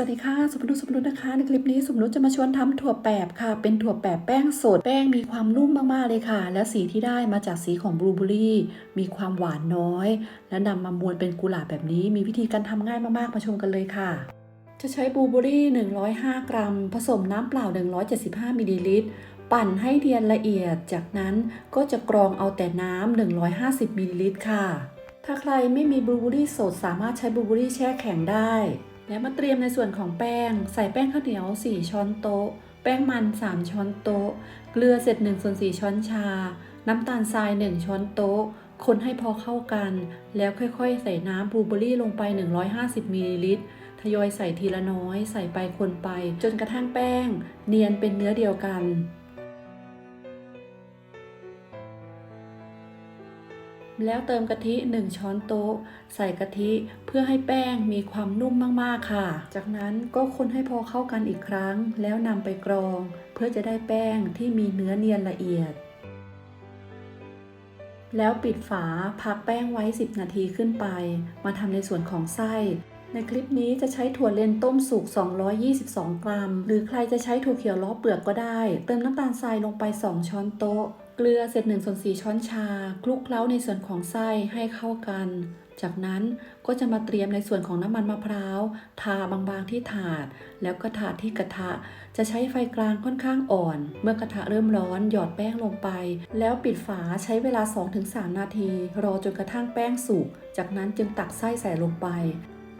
วัสดีค่ะสมนุษสมนุษนะคะในคลิปนี้สมนุษจะมาชวนทำถั่วแปบค่ะ เป็นถั่วแปบแป้งสดแป้งมีความนุ่มมากๆเลยค่ะ และสีที่ได้มาจากสีของบลูเบอรี่ มีความหวานน้อย และนำมามวนเป็นกุหลาบแบบนี้ มีวิธีการทำง่ายมากๆมาชมกันเลยค่ะ จะใช้บลูเบอรี่ 105 กรัม ผสมน้ำเปล่า 175มิลลิลิตรปั่นให้เทียนละเอียดจากนั้นก็จะกรองเอาแต่น้ำ150มิลลิลิตรค่ะ ถ้าใครไม่มีบลูเบอรี่สดสามารถใช้บลูเบอรี่แช่แข็งได้ แล้วมาเตรียมในส่วนของแป้ง ใส่แป้งข้าวเหนียว 4 ช้อนโต๊ะ แป้งมัน 3 ช้อนโต๊ะ เกลือเสร็จ1ส่วน4ช้อนชา น้ำตาลทราย 1 ช้อนโต๊ะ คนให้พอเข้ากัน แล้วค่อยๆ ใส่น้ำบลูเบอรี่ลงไป 150มิลลิลิตรทยอยใส่ทีละน้อย ใส่ไปคนไป จนกระทั่งแป้ง เนียนเป็นเนื้อเดียวกัน แล้วเติมกะทิ1ช้อนโต๊ะ ใส่กะทิเพื่อให้แป้งมีความนุ่มมากๆค่ะ จากนั้นก็คนให้พอเข้ากันอีกครั้ง แล้วนำไปกรอง เพื่อจะได้แป้งที่มีเนื้อเนียนละเอียด แล้วปิดฝาพักแป้งไว้ 10 นาทีขึ้นไป มาทำในส่วนของไส้ ในคลิปนี้จะใช้ถั่วเลนต้มสุก 222 กรัม หรือใครจะใช้ถั่วเขียวล้อเปลือกก็ได้ เติมน้ำตาลทรายลงไป 2 ช้อนโต๊ะเกลือเสร็จ1ส่วน4ช้อนชา คลุกเคล้าในส่วนของไส้ให้เข้ากัน จากนั้นก็จะมาเตรียมในส่วนของน้ำมันมะพร้าว ทาบางๆที่ถาด แล้วก็ถาดที่กระทะ จะใช้ไฟกลางค่อนข้างอ่อน เมื่อกระทะเริ่มร้อนหยอดแป้งลงไป แล้วปิดฝาใช้เวลา 2-3 นาที รอจนกระทั่งแป้งสุก จากนั้นจึงตักไส้ใส่ลงไป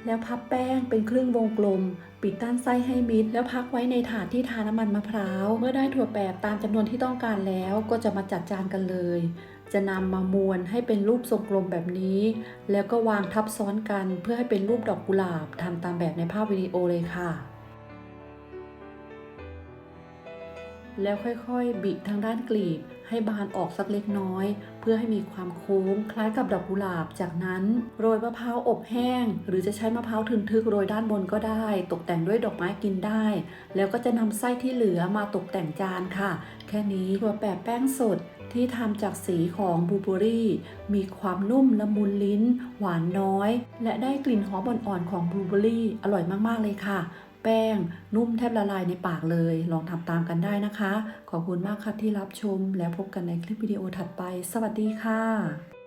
แล้วพับแป้งเป็นครึ่งวงกลม ปิดด้านไส้ให้มิด แล้วพักไว้ในถาดที่ทาน้ำมันมะพร้าว เมื่อได้ถั่วแปบตามจำนวนที่ต้องการแล้วก็จะมาจัดจานกันเลย จะนำมามวนให้เป็นรูปทรงกลมแบบนี้ แล้วก็วางทับซ้อนกันเพื่อให้เป็นรูปดอกกุหลาบทำตามแบบในภาพวิดีโอเลยค่ะ แล้วค่อยๆ บิทางด้านกลีบ ให้บานออกสักเล็กน้อย เพื่อให้มีความโค้งคล้ายกับดอกกุหลาบ จากนั้นโรยมะพร้าวอบแห้ง หรือจะใช้มะพร้าวทึนทึกโรยด้านบนก็ได้ ตกแต่งด้วยดอกไม้กินได้ แล้วก็จะนำไส้ที่เหลือมาตกแต่งจานค่ะ แค่นี้ถั่วแปะแป้งสดที่ทำจากสีของบลูเบอรี่ มีความนุ่มละมุนลิ้น หวานน้อย และได้กลิ่นหอมอ่อนๆของบลูเบอรี่ อร่อยมากๆเลยค่ะ แป้งนุ่มแทบละลายในปากเลย ลองทำตามกันได้นะคะ ขอบคุณมากค่ะที่รับชมแล้วพบกันในคลิปวิดีโอถัดไป สวัสดีค่ะ